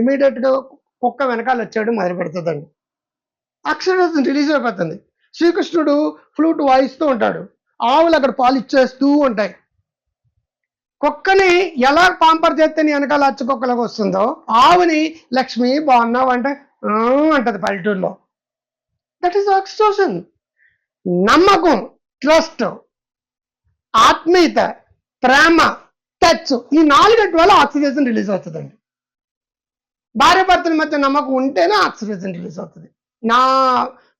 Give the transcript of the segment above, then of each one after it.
ఇమీడియట్గా కుక్క వెనకాల వచ్చాడు మొదలు పెడుతుందండి. అక్షరం రిలీజ్ అయిపోతుంది. శ్రీకృష్ణుడు ఫ్లూట్ వాయిస్తూ ఉంటాడు. ఆవులు అక్కడ పాలు ఇచ్చేస్తూ ఉంటాయి. కుక్కని ఎలా పాంపర్ చేస్తే నీ వెనకాల అచ్చు కుక్కలకు వస్తుందో ఆవుని లక్ష్మి బాగున్నావు అంటే అంటది పల్లెటూరులో. దట్ ఈస్ ఆక్సిటోషన్ నమ్మకం ట్రస్ట్ ఆత్మీయత ప్రేమ టచ్ ఈ నాలుగటి వల్ల ఆక్సిజన్ రిలీజ్ అవుతుందండి. భార్య భర్తల మధ్య నమ్మకం ఉంటేనే ఆక్సిజన్ రిలీజ్ అవుతుంది. నా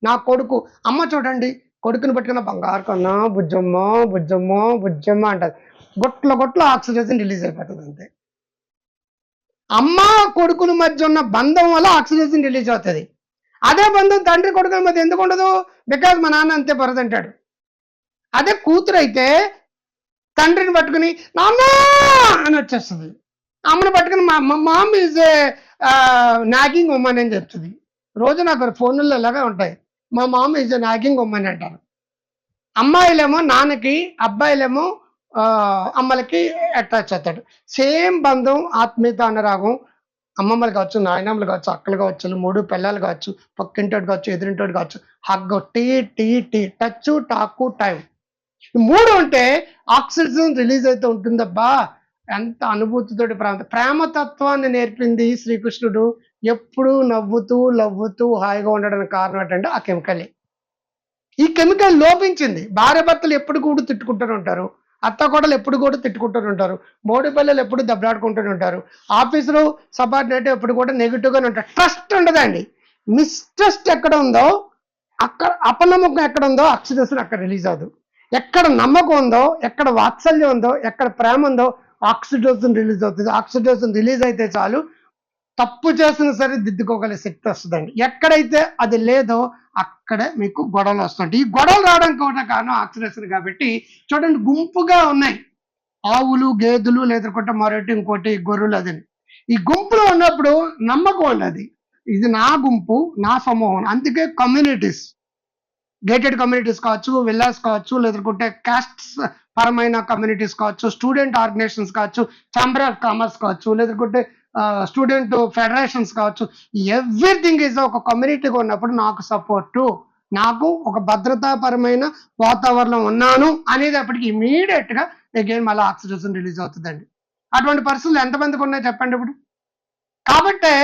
నా కొడుకు అమ్మ చూడండి కొడుకుని పట్టుకున్న బంగారు కన్నా బుజ్జమ్మ బుజ్జమ్మ బుజ్జమ్మ అంటది గొట్ల గొట్ల ఆక్సిజన్ రిలీజ్ అయిపోతుంది అంతే. అమ్మ కొడుకుల మధ్య ఉన్న బంధం వల్ల ఆక్సిజన్ రిలీజ్ అవుతుంది. అదే బంధం తండ్రి కొడుకుల మధ్య ఎందుకు ఉండదు? బికాజ్ మా నాన్న అంతే పరదంటాడు అదే కూతురు అయితే తండ్రిని పట్టుకుని నాన్న! అని వచ్చేస్తుంది. అమ్మని పట్టుకుని మా mom is a nagging woman అని చెప్తుంది. రోజు నాకు ఫోన్లలో ఇలాగే ఉంటాయి. మా మామ్ ఈజ్ నాగింగ్ ఉమ్మన్ అంటారు. అమ్మాయిలేమో నాన్నకి అబ్బాయిలేమో అమ్మలకి అటాచ్ అవుతాడు సేమ్ బంధం ఆత్మీయత అనురాగం అమ్మమ్మలు కావచ్చు నాయనమ్మలు కావచ్చు అక్కలు కావచ్చు మూడు పిల్లలు కావచ్చు పక్కింటోడు కావచ్చు ఎదురింటోడు కావచ్చు hug T T T touch talk time. మూడు ఉంటే ఆక్సిజన్ రిలీజ్ అయితే ఉంటుందబ్బా. ఎంత అనుభూతితోటి ప్రేమ ప్రేమతత్వాన్ని నేర్పింది శ్రీకృష్ణుడు. ఎప్పుడూ నవ్వుతూ లవ్వుతూ హాయిగా ఉండడానికి కారణం ఏంటంటే ఆ కెమికలే. ఈ కెమికల్ లోపించింది. భార్య భర్తలు ఎప్పుడు కూడా తిట్టుకుంటూనే ఉంటారు. అత్త కోడలు ఎప్పుడు కూడా తిట్టుకుంటూనే ఉంటారు. మోడీ పిల్లలు ఎప్పుడు దెబ్బలాడుకుంటూనే ఉంటారు. ఆఫీసులో సబార్డినేట్ ఎప్పుడు కూడా నెగిటివ్గానే ఉంటారు. ట్రస్ట్ ఉండదండి మిస్ట్రస్ట్ ఎక్కడ ఉందో అక్కడ అపనమ్మకం ఎక్కడ ఉందో అక్షదశను అక్కడ రిలీజ్ అవ్వదు. ఎక్కడ నమ్మకం ఉందో ఎక్కడ వాత్సల్యం ఉందో ఎక్కడ ప్రేమ ఉందో ఆక్సిడోసిన్ రిలీజ్ అవుతుంది. ఆక్సిడోసిన్ రిలీజ్ అయితే చాలు. తప్పు చేసిన సరే దిద్దుకోగల శక్తి వస్తుందండి. ఎక్కడైతే అది లేదో అక్కడే మీకు గొడవలు వస్తుంటాయి. ఈ గొడవలు రావడానికి కూడా కారణం ఆక్సిడేషన్ కాబట్టి చూడండి గుంపుగా ఉన్నాయి. ఆవులు గేదెలు లేదనుకుంటే మరొకటి ఇంకోటి గొర్రెలు అదని ఈ గుంపులో ఉన్నప్పుడు నమ్మకం ఉండదు ఇది నా గుంపు నా సమూహం అందుకే కమ్యూనిటీస్. గేటెడ్ కమ్యూనిటీస్ కావచ్చు విల్లాస్ కావచ్చు లేదంటే క్యాస్ట్స్ పరమైన కమ్యూనిటీస్ కావచ్చు స్టూడెంట్ ఆర్గనైజేషన్స్ కావచ్చు ఛాంబర్ ఆఫ్ కామర్స్ కావచ్చు లేదంటే స్టూడెంట్ ఫెడరేషన్స్ కావచ్చు. ఎవ్రీథింగ్ ఈజ్ ఒక కమ్యూనిటీగా ఉన్నప్పుడు నాకు సపోర్టు నాకు ఒక భద్రతాపరమైన వాతావరణం ఉన్నాను అనేది అప్పటికి ఇమీడియట్ అగైన్ మళ్ళీ ఆక్సిజన్ రిలీజ్ అవుతుందండి. అటువంటి పరిస్థితులు ఎంతమందికి ఉన్నాయి చెప్పండి ఇప్పుడు? కాబట్టి